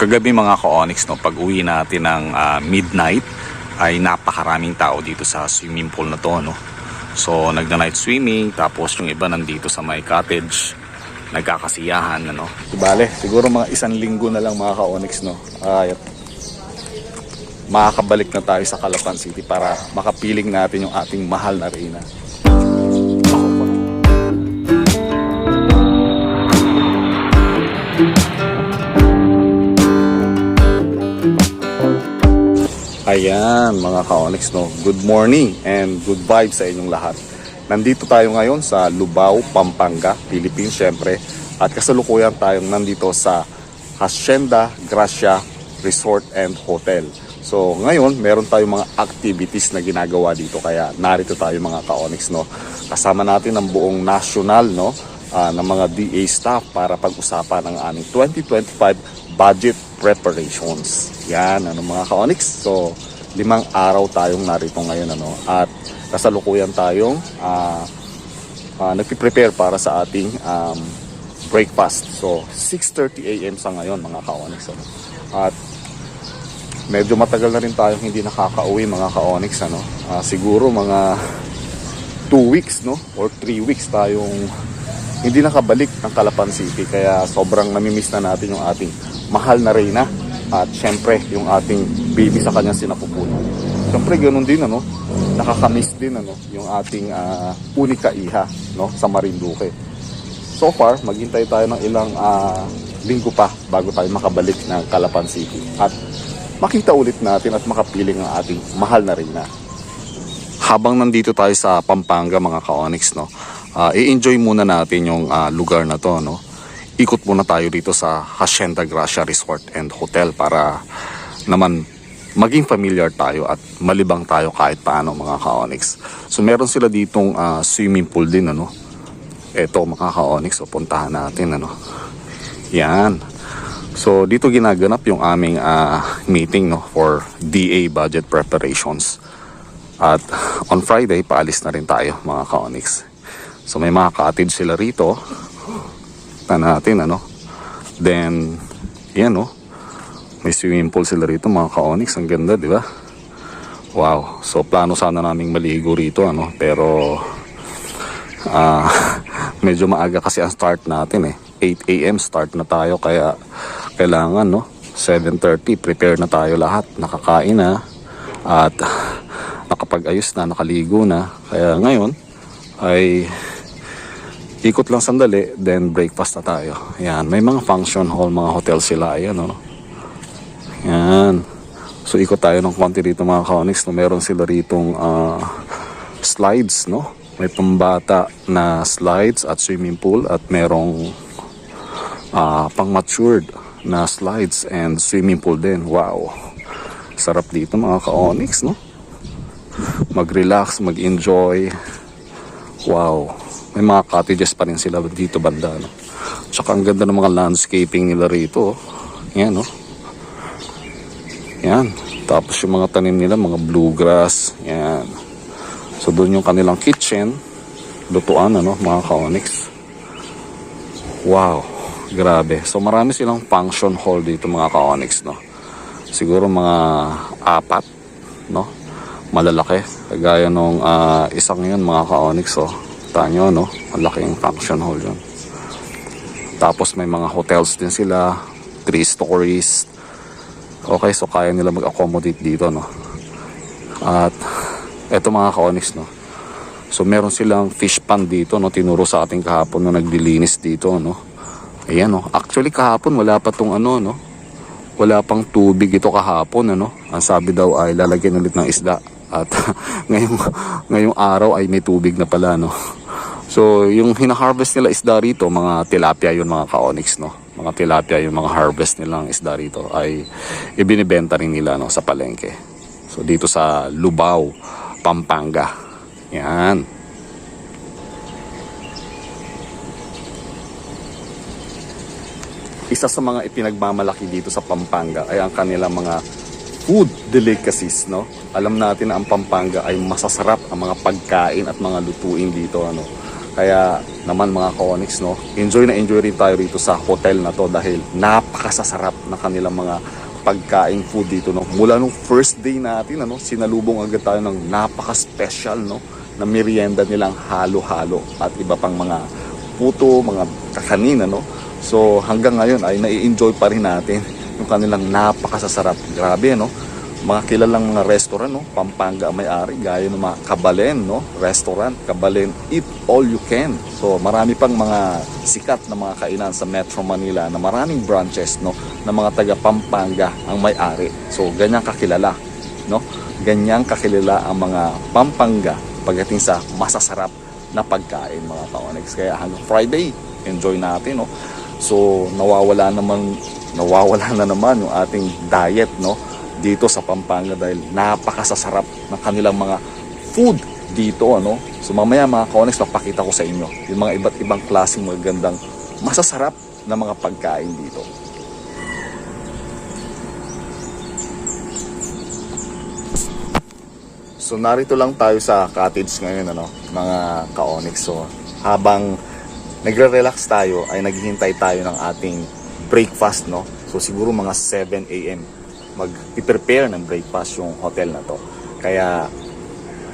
Kagabi mga ka-onyx, no, pag uwi natin ng ah, midnight, ay napakaraming tao dito sa swimming pool na to. No? So, nagna-night swimming, tapos yung iba nandito sa my cottage, nagkakasiyahan. Ano? Bale, siguro mga isang linggo na lang mga ka-onyx. No? Ay, makakabalik na tayo sa Calapan City para makapiling natin yung ating mahal na reyna. Ayan mga ka-onyx no. Good morning and good vibes sa inyong lahat. Nandito tayo ngayon sa Lubao, Pampanga, Philippines syempre. At kasalukuyan tayong nandito sa Hacienda Gracia Resort and Hotel. So ngayon, meron tayong mga activities na ginagawa dito kaya narito tayo mga ka-onyx no. Kasama natin ang buong national no ah, ng mga DA staff para pag-usapan ang aming 2025 budget preparations. Yan, ano mga ka-onyx. So, limang araw tayong narito ngayon ano at kasalukuyan tayong ah ah, nagpi-prepare para sa ating um, breakfast. So, 6:30 AM sa ngayon mga ka-onyx. Ano? At medyo matagal na rin tayong hindi nakaka-uwi mga ka-onyx ano. Ah, siguro mga 2 weeks no or 3 weeks tayong hindi nakabalik ng Calapan City kaya sobrang namimiss na natin yung ating mahal na reyna at syempre yung ating baby sa kanyang sinapupunan. Syempre ganoon din ano, nakakamiss din ano? Yung ating ah, unika iha no? Sa Marinduque. So far, maghintay tayo ng ilang ah, linggo pa bago tayo makabalik ng Calapan City. At makita ulit natin at makapiling ang ating mahal na reyna. Habang nandito tayo sa Pampanga mga ka-onyx no? Ah, i-enjoy muna natin yung ah, lugar na to no ikot muna tayo dito sa Hacienda Gracia Resort and Hotel para naman maging familiar tayo at malibang tayo kahit paano mga ka-onyx so meron sila ditong ah, swimming pool din ano eto mga ka-onyx so puntahan natin ano yan So dito ginaganap yung aming ah, meeting no for DA budget preparations. At on Friday, paalis na rin tayo mga ka-onyx. So may mga cottage sila rito. Na natin ano. Then, yan no. May swimming pool sila rito mga ka-onyx. Ang ganda, di ba? Wow. So plano sana naming maligo rito ano. Pero, ah medyo maaga kasi ang start natin eh. 8 a.m. start na tayo kaya kailangan no 7.30 prepare na tayo lahat nakakain na at nakapag-ayos na nakaligo na kaya ngayon ay ikot lang sandali then breakfast na tayo yan may mga function hall mga hotel sila ayan no yan so ikot tayo ng konti rito mga kaonix no meron sila ritong ah, slides no may pambata na slides at swimming pool at merong ah, pang matured na slides and swimming pool din. Wow. Sarap dito mga ka-onyx, no? Mag-relax, mag-enjoy. Wow. May mga cottages pa rin sila dito banda, no? Tsaka ang ganda ng mga landscaping nila rito. oh. Yan, no? Yan. Tapos yung mga tanim nila, mga bluegrass. Yan. So doon yung kanilang kitchen. Lutuan, ano, mga ka-onyx. Wow. Grabe. So marami silang function hall dito mga ka-onyx, no? Siguro mga apat, no? Malalaki. Kagaya nung ah, isang yun mga ka-onyx, oh. Tanyo, no? Malaking function hall yun. Tapos may mga hotels din sila. Three stories. Okay, so kaya nila mag-accommodate dito, no? At eto mga ka-onyx, no? So meron silang fish pond dito, no? Tinuro sa ating kahapon na naglilinis dito, no? Ayan, no? Actually kahapon wala pa tong ano, no? Wala pang tubig ito kahapon, ano? Ang sabi daw ay lalagyan ulit ng isda. At ngayong, ngayong araw ay may tubig na pala, no? So, yung hina-harvest nila isda rito, mga tilapia yun mga ka-onyx, no? Mga tilapia yung mga harvest nilang isda rito ay ibinibenta rin nila, no? Sa palengke. So, dito sa Lubao, Pampanga. Yan. isa sa mga ipinagmamalaki dito sa Pampanga ay ang kanilang mga food delicacies, no? Alam natin na ang Pampanga ay masasarap ang mga pagkain at mga lutuin dito, ano? Kaya naman mga ka-Onyx, no, enjoy na enjoy rin tayo rito sa hotel na to dahil napakasasarap na kanilang mga pagkain food dito no. Mula nung first day natin ano, sinalubong agad tayo ng napaka-special no na merienda nilang halo-halo at iba pang mga puto, mga kakanin ano. So hanggang ngayon ay nai-enjoy pa rin natin yung kanilang napakasasarap. Grabe no. Mga kilalang mga restaurant no, Pampanga ang may-ari gaya ng mga Kabalen no, restaurant, Kabalen Eat All You Can. So marami pang mga sikat na mga kainan sa Metro Manila na maraming branches no ng mga taga Pampanga ang may-ari. So ganyan kakilala no. Ganyan kakilala ang mga Pampanga pagdating sa masasarap na pagkain mga ka-Onyx. Kaya hanggang Friday, enjoy natin no. So nawawala naman nawawala na naman yung ating diet no dito sa Pampanga dahil napakasasarap ng kanilang mga food dito ano. So mamaya mga ka-Onyx papakita ko sa inyo yung mga iba't ibang klaseng magagandang masasarap na mga pagkain dito. So narito lang tayo sa cottage ngayon ano, mga ka-Onyx. So habang nagre-relax tayo ay naghihintay tayo ng ating breakfast no. So siguro mga 7 AM mag-prepare ng breakfast yung hotel na to. Kaya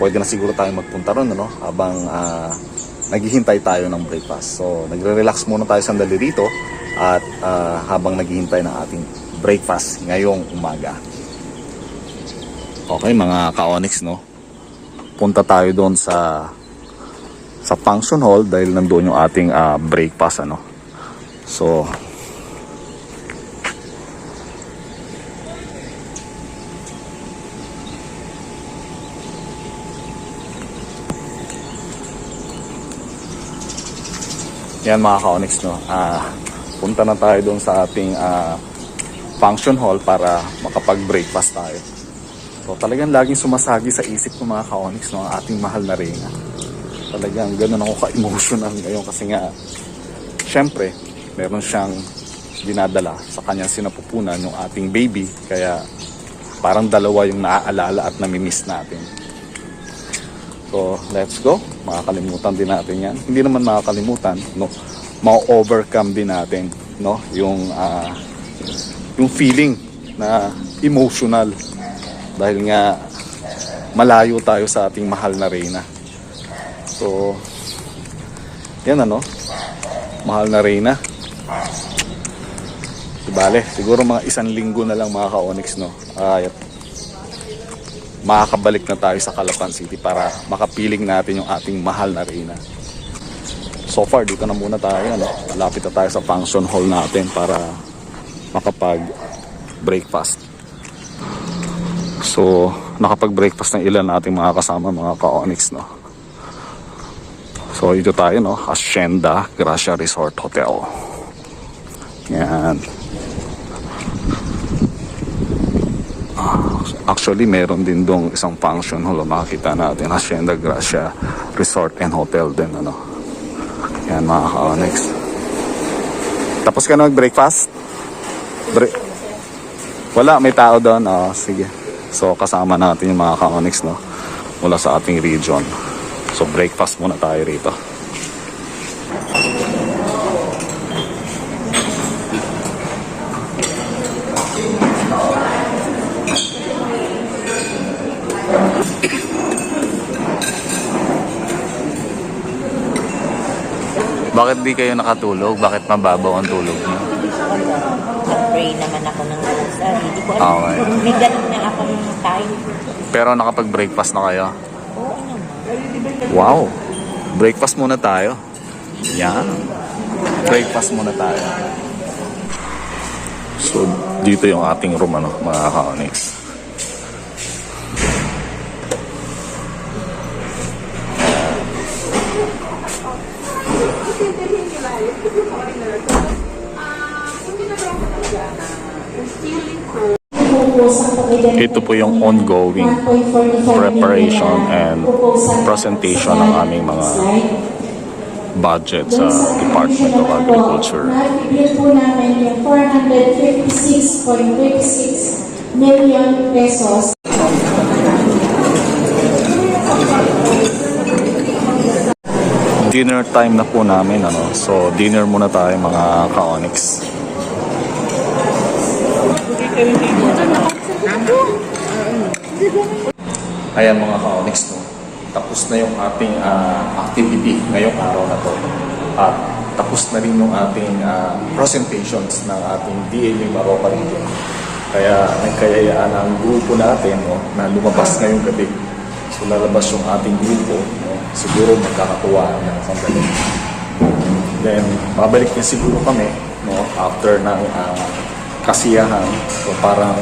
pwede na siguro tayo magpunta ron ano habang ah, naghihintay tayo ng breakfast. So nagre-relax muna tayo sandali rito at ah, habang naghihintay ng ating breakfast ngayong umaga. Okay, mga ka-Onyx, no? Punta tayo doon sa sa function hall dahil nandoon yung ating ah, breakfast, ano? So, yan mga ka-Onyx, no? Ah, punta na tayo doon sa ating ah, function hall para makapag-breakfast tayo. So talagang laging sumasagi sa isip ko mga ka-Onyx no, ang ating mahal na Reyna. Talagang ganun ako ka-emotional ngayon kasi nga syempre meron siyang dinadala sa kanyang sinapupunan yung ating baby kaya parang dalawa yung naaalala at namimiss natin. So, let's go. Makakalimutan din natin yan. Hindi naman makakalimutan, no. Ma-overcome din natin, no, yung ah, yung feeling na emotional dahil nga malayo tayo sa ating mahal na Reyna. So, yan ano, mahal na Reyna. Bale, siguro mga isang linggo na lang mga ka-Onyx, no? Ay, makakabalik na tayo sa Calapan City para makapiling natin yung ating mahal na Reyna. So far, dito na muna tayo, ano? Lapit na tayo sa function hall natin para makapag breakfast. So, nakapag-breakfast ng ilan nating mga kasama, mga ka-Onyx, no? So, ito tayo, no? Hacienda Gracia Resort Hotel. Yan. Actually, meron din dong isang function hall. Makikita natin, Hacienda Gracia Resort and Hotel din, ano? Yan, mga ka-Onyx. Tapos ka na mag-breakfast? Bre- wala, may tao doon. Oh, sige. So, kasama natin yung mga ka-Onyx, no? Mula sa ating region. So, breakfast muna tayo rito. Bakit di kayo nakatulog? Bakit mababaw ang tulog niyo? Nag-pray naman ako ng rosary. Hindi ko alam. Okay. May ganun na akong time. Pero nakapag-breakfast na kayo? Oo naman. Wow! Breakfast muna tayo. Yan. Breakfast muna tayo. So, dito yung ating room, ano, mga ka-onyx. Ito po yung ongoing preparation and presentation ng aming mga budget sa Department of Agriculture. Nabibigyan po namin yung 456.36 million pesos dinner time na po namin ano. So dinner muna tayo mga ka-onyx. Ayan mga ka-onyx no. Tapos na yung ating ah, activity ngayong araw na to. At tapos na rin yung ating ah, presentations ng ating DAU Maropa Region. Kaya nagkayayaan ang grupo natin no, na lumabas ngayong gabi. So lalabas yung ating grupo. Siguro magkakatuwaan ng sandali. Then babalik din siguro kami no, after ng ah, kasiyahan. So parang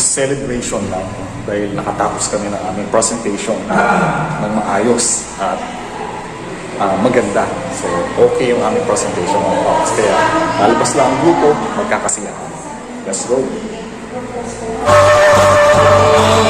celebration lang dahil nakatapos kami ng aming presentation ng maayos at ah, maganda. So, okay yung aming presentation ng Pops. Kaya, lalabas lang ang grupo, magkakasiyahan. Let's go! I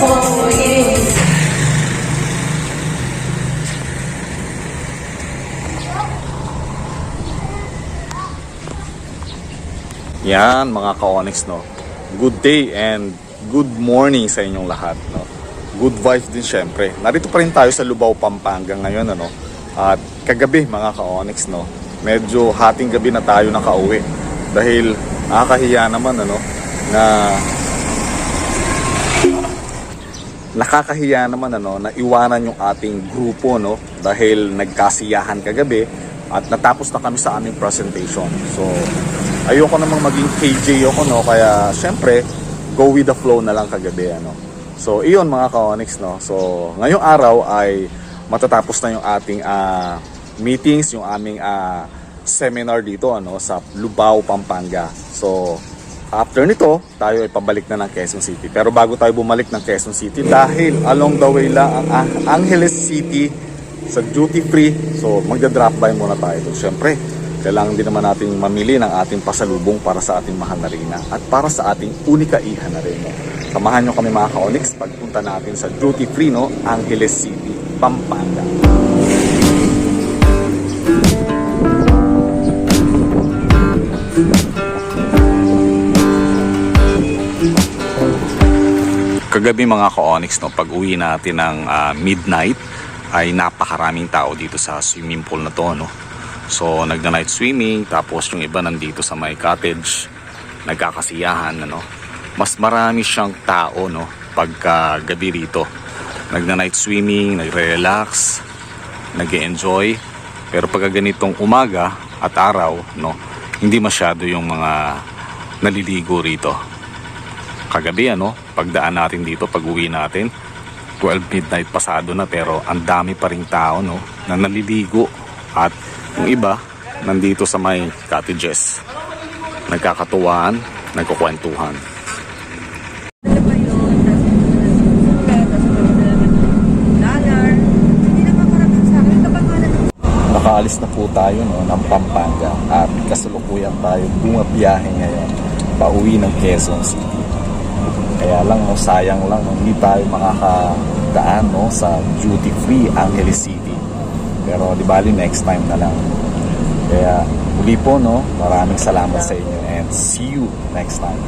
you. Yan mga ka-onyx no. Good day and good morning sa inyong lahat no. Good vibes din syempre. Narito pa rin tayo sa Lubao, Pampanga ngayon ano. At kagabi mga ka-onyx no. Medyo hating gabi na tayo nakauwi. Dahil nakakahiya naman ano na nakakahiya naman ano na iwanan yung ating grupo no dahil nagkasiyahan kagabi at natapos na kami sa aming presentation. So ayoko namang maging KJ ako no kaya syempre go with the flow na lang kagabi ano. So iyon mga ka-onyx no. So ngayong araw ay matatapos na yung ating ah, meetings, yung aming ah, seminar dito ano sa Lubao, Pampanga. So After nito, tayo ay pabalik na ng Quezon City. Pero bago tayo bumalik ng Quezon City, dahil along the way lang ang Ang- Angeles City sa duty free, so magda-drop by muna tayo doon. Siyempre, kailangan din naman natin mamili ng ating pasalubong para sa ating mahal na reyna at para sa ating unika iha na. No? Samahan nyo kami mga ka-Onyx pagpunta natin sa duty free, no? Angeles City, Pampanga. Kagabi mga ka-Onyx, no, pag uwi natin ng ah, midnight, ay napakaraming tao dito sa swimming pool na to. No? So, nagna-night swimming, tapos yung iba nandito sa may cottage, nagkakasiyahan. Ano? Mas marami siyang tao no, pagka gabi rito. Nagna-night swimming, nagre-relax, nag enjoy Pero pagka ganitong umaga at araw, no, hindi masyado yung mga naliligo rito kagabi ano, pagdaan natin dito, pag uwi natin, 12 midnight pasado na pero ang dami pa rin tao no, na naliligo at yung iba nandito sa may cottages. Nagkakatuwaan, nagkukwentuhan. Nakaalis na po tayo no, ng Pampanga at kasalukuyan tayo bumabiyahe ngayon pauwi ng Quezon City. Kaya lang, no, sayang lang, hindi tayo makaka magdaan no, sa duty free Angeles City. Pero di bali next time na lang. Kaya muli po no, maraming salamat sa inyo and see you next time.